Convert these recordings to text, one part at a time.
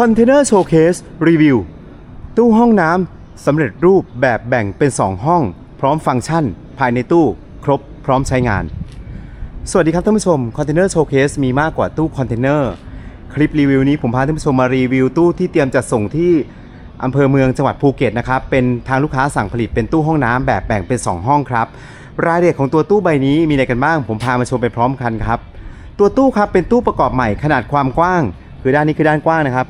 คอนเทนเนอร์โชว์เคสรีวิวตู้ห้องน้ำสำเร็จรูปแบบแบ่งเป็น 2 ห้อง พร้อมฟังก์ชัน ภายในตู้ครบพร้อมใช้งาน สวัสดีครับท่านผู้ชมคอนเทนเนอร์โชว์เคสมีมากกว่าตู้คอนเทนเนอร์คลิปรีวิวนี้ผมพาท่านผู้ชมมารีวิวตู้ที่เตรียมจะส่งที่อำเภอเมืองจังหวัดภูเก็ตนะครับเป็นทางลูกค้าสั่งผลิตเป็นตู้ห้องน้ำแบบแบ่งเป็น 2 ห้องครับรายละเอียดของตัวตู้ใบนี้มีอะไรกันบ้าง ผมพามาชมไปพร้อมกันครับ ตัวตู้ครับเป็นตู้ประกอบใหม่ขนาดความกว้าง คือด้านนี้คือด้านกว้างนะครับ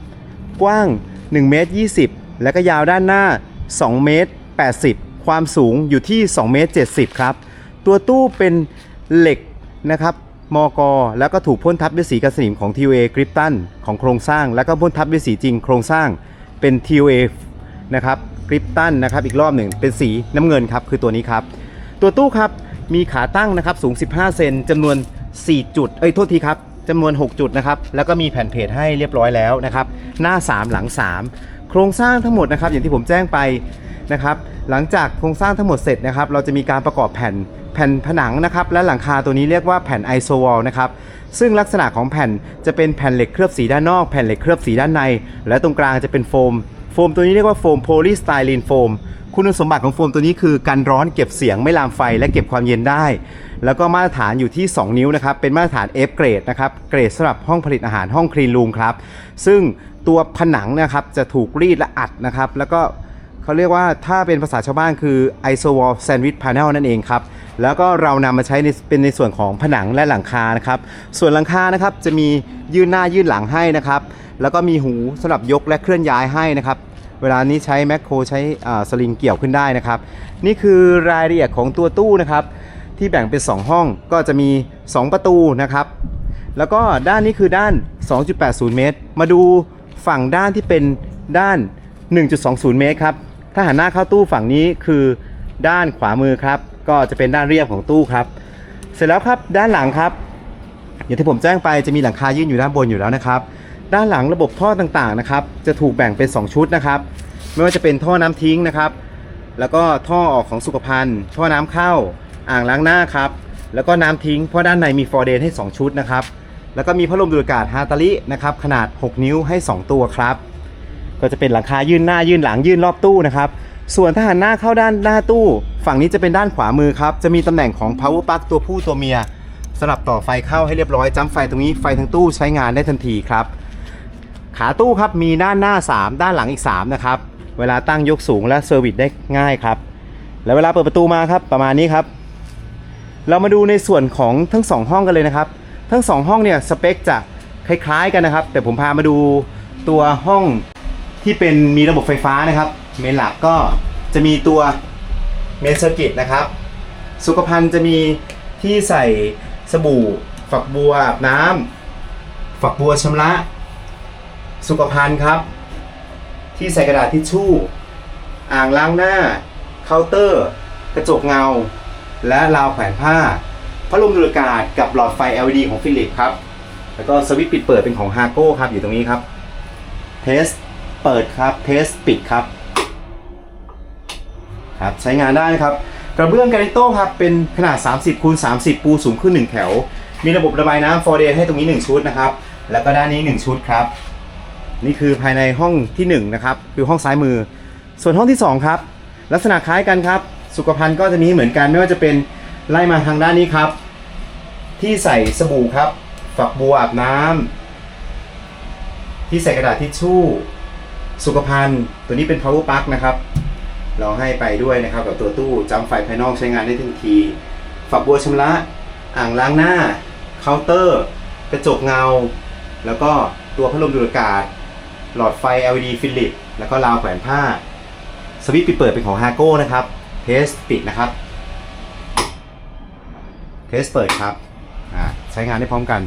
กว้าง1เมตร20 แล้วก็ยาวด้านหน้า 2 เมตร 80 ความสูงอยู่ที่ 2 เมตร 70 ครับ ตัวตู้เป็นเหล็กนะครับมอกแล้วก็ถูกพ่นทับด้วยสีกระสนิมของ TUA กริปตันของโครงสร้าง แล้วก็พ่นทับด้วยสีจริงโครงสร้างเป็น TUA นะครับกริปตันนะครับอีกรอบหนึ่งเป็นสีน้ำเงินครับคือตัวนี้ครับ ตัวตู้ครับมีขาตั้งนะครับสูง 15 เซนจำนวน 4 จุด เอ้ยโทษทีครับ จำนวน 6 จุดนะครับ แล้วก็มีแผ่นเพจให้เรียบร้อยแล้วนะครับ หน้า 3 หลัง 3 โครงสร้างทั้งหมดนะครับ อย่างที่ผมแจ้งไปนะครับ หลังจากโครงสร้างทั้งหมดเสร็จนะครับ เราจะมีการประกอบแผ่นแผ่นผนังนะครับ และหลังคาตัวนี้เรียกว่าแผ่นไอโซวอลนะครับ ซึ่งลักษณะของแผ่นจะเป็นแผ่นเหล็กเคลือบสีด้านนอก แผ่นเหล็กเคลือบสีด้านใน และตรงกลางจะเป็นโฟม โฟมตัวนี้เรียกว่าโฟมโพลีสไตรีนโฟม คุณสมบัติของโฟมตัวนี้คือกันร้อนเก็บเสียงไม่ลามไฟและเก็บความเย็นได้ แล้วก็มาตรฐานอยู่ที่ 2 นิ้วนะครับ เป็นมาตรฐาน F เกรดนะครับ เกรดสำหรับห้องผลิตอาหารห้องคลีนรูมครับ ซึ่งตัวผนังนะครับจะถูกรีดและอัดนะครับ แล้วก็เขาเรียกว่าถ้าเป็นภาษาชาวบ้านคือ isowall sandwich panel นั่นเองครับ แล้วก็เรานำมาใช้ในเป็นในส่วนของผนังและหลังคานะครับ ส่วนหลังคานะครับจะมียื่นหน้ายื่นหลังให้นะครับ แล้วก็มีหูสำหรับยกและเคลื่อนย้ายให้นะครับ เวลานี้ใช้แมคโครใช้สลิงเกี่ยวขึ้นได้นะครับ นี่คือรายละเอียดของตัวตู้นะครับ ที่แบ่งเป็น 2 ห้องก็จะมี 2 ประตูนะครับ แล้วก็ด้านนี้คือด้าน 2.80 เมตร มาดูฝั่งด้านที่เป็นด้าน 1.20 เมตรครับ ถ้าหันหน้าเข้าตู้ฝั่งนี้คือด้านขวามือครับ ก็จะเป็นด้านเรียบของตู้ครับ เสร็จแล้วครับด้านหลังครับ อย่างที่ผมแจ้งไปจะมีหลังคายื่นอยู่ด้านบนอยู่แล้วนะครับ ด้านหลังระบบท่อต่างๆนะครับ จะถูกแบ่งเป็น 2 ชุดนะครับ ไม่ว่าจะเป็นท่อน้ำทิ้งนะครับ แล้วก็ท่อออกของสุขภัณฑ์ ท่อน้ำเข้า อ่างล้างหน้าครับ แล้วก็น้ำทิ้ง เพราะด้านในมีฟอร์เดนให้ 2 ชุดนะครับ แล้วก็มีพัดลมดูดอากาศฮาตาลินะครับ ขนาด 6 นิ้วให้ 2 ตัวครับ ก็จะเป็นหลังคายื่นหน้ายื่นหลังยื่นรอบตู้นะครับ ส่วนถ้าหันหน้าเข้าด้านหน้าตู้ ฝั่งนี้จะเป็นด้านขวามือครับ จะมีตำแหน่งของ power plug ตัวผู้ตัวเมียสำหรับต่อไฟเข้าให้เรียบร้อยจ้ำไฟตรงนี้ไฟทั้งตู้ใช้งานได้ทันทีครับ ขาตู้ครับมีด้านหน้า 3 ด้านหลังอีก 3 นะครับ เวลาตั้งยกสูงและเซอร์วิสได้ง่ายครับ แล้วเวลาเปิดประตูมาครับประมาณนี้ครับ เรามาดูในส่วนของทั้ง 2 ห้องกันเลยนะครับ ทั้ง 2 ห้องเนี่ยสเปคจะคล้ายๆกันนะครับ แต่ผมพามาดูตัวห้องที่เป็นมีระบบไฟฟ้านะครับ เมนหลักก็จะมีตัวเมนเซอร์กิตนะครับ สุขภัณฑ์จะมีที่ใส่สบู่ ฝักบัวอาบน้ำฝักบัวชำระ สุขภัณฑ์ครับ ที่ใส่กระดาษทิชชู่ อ่างล้างหน้า เคาน์เตอร์ กระจกเงา และราวแขวนผ้าพัดลมดูดอากาศกับหลอดไฟ LED ของฟิลิปครับ แล้วก็สวิตช์ปิดเปิดเป็นของฮาโก้ครับอยู่ตรงนี้ครับ เทสเปิดครับ เทสปิดครับครับใช้งานได้นะครับ กระเบื้องแกรนิโต้ครับเป็นขนาด 30คูณ30 ปูสูงขึ้น 1 แถว มีระบบระบายน้ำฟอร์เดนให้ตรงนี้ 1 ชุดนะครับ แล้วก็ด้านนี้ 1 ชุดครับ นี่คือภายในห้องที่1นะครับคือห้องซ้ายมือ ส่วนห้องที่ 2 ครับ ลักษณะคล้ายกันครับ สุขภัณฑ์ก็จะมีเหมือนกันไม่ว่าจะเป็นไล่มาทางด้านนี้ครับ ที่ใส่สบู่ครับ ฝักบัวอาบน้ำที่ใส่กระดาษทิชชู่ สุขภัณฑ์ ตัวนี้เป็น power plug นะครับเราให้ไปด้วยนะครับกับตัวตู้จำไฟภายนอกใช้งานได้ทันที ฝักบัวชำระอ่างล้างหน้าเคาน์เตอร์ กระจกเงา แล้วก็ตัวพัดลมดูดอากาศ หลอดไฟ LED ฟิลิปแล้วก็ราวแขวนผ้า สวิตช์ปิดเปิดเป็นของฮาโก้นะครับเทสปิดนะครับเทสเปิดครับอ่าใช้งานได้พร้อมกัน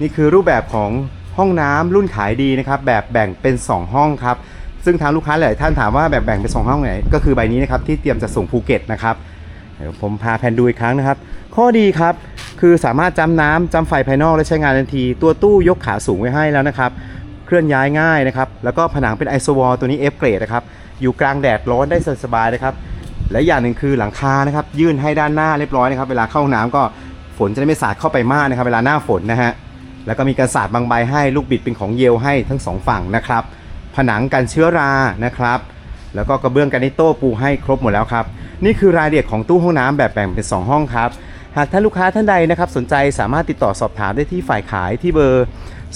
นี่คือรูปแบบของห้องน้ำรุ่นขายดีนะครับ แบบแบ่งเป็น 2 ห้องครับ ซึ่งทางลูกค้าหลายท่านถามว่าแบบแบ่งเป็น 2 ห้องไหน ก็คือใบนี้นะครับที่เตรียมจะส่งภูเก็ตนะครับเดี๋ยวผมพาแผนดูอีกครั้งนะครับ ข้อดีครับ คือสามารถจำน้ำจำไฟภายนอกและใช้งานทันที ตัวตู้ยกขาสูงไว้ให้แล้วนะครับ เคลื่อนย้ายง่ายนะครับ แล้วก็ผนังเป็นไอโซวอลตัวนี้ F เกรดนะครับ อยู่กลางแดดร้อนได้สบายนะครับ และอย่างหนึ่งคือหลังคานะครับ ยื่นให้ด้านหน้าเรียบร้อยนะครับ เวลาเข้าห้องน้ำก็ฝนจะได้ไม่สาดเข้าไปมากนะครับ เวลาหน้าฝนนะฮะ แล้วก็มีกระสาดบางใบให้ลูกบิดเป็นของเยลให้ทั้งสองฝั่งนะครับ ผนังกันเชื้อรานะครับ แล้วก็กระเบื้องกานิโต้ปูให้ครบหมดแล้วครับ นี่คือรายละเอียดของตู้ห้องน้ำแบบแบ่งเป็น 2 ห้องครับ หากท่านลูกค้าท่านใดนะครับสนใจสามารถติดต่อสอบถามได้ที่ฝ่ายขายที่เบอร์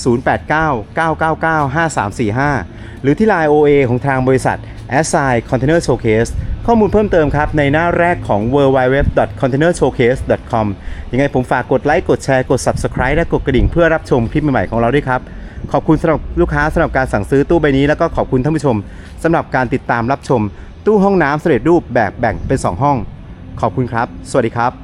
0899995345 หรือที่ Line OA ของทางบริษัท a s s i Container Showcase ข้อมูลเพิ่มเติมครับ ในหน้าแรกของ www.containershowcase.com ยังไงผมฝากกดไลค์กดแชร์กด Subscribe และกดกระดิ่งเพื่อรับชมคลิปใหม่ๆของเราด้วยครับ ขอบคุณสำหรับลูกค้าสำหรับการสั่งซื้อตู้ใบนี้แล้วก็ขอบคุณท่านผู้ชมสำหรับการติดตามรับชม ตู้ห้องน้ำสำเร็จรูปแบบแบ่งเป็น 2 ห้อง ขอบคุณครับ สวัสดีครับ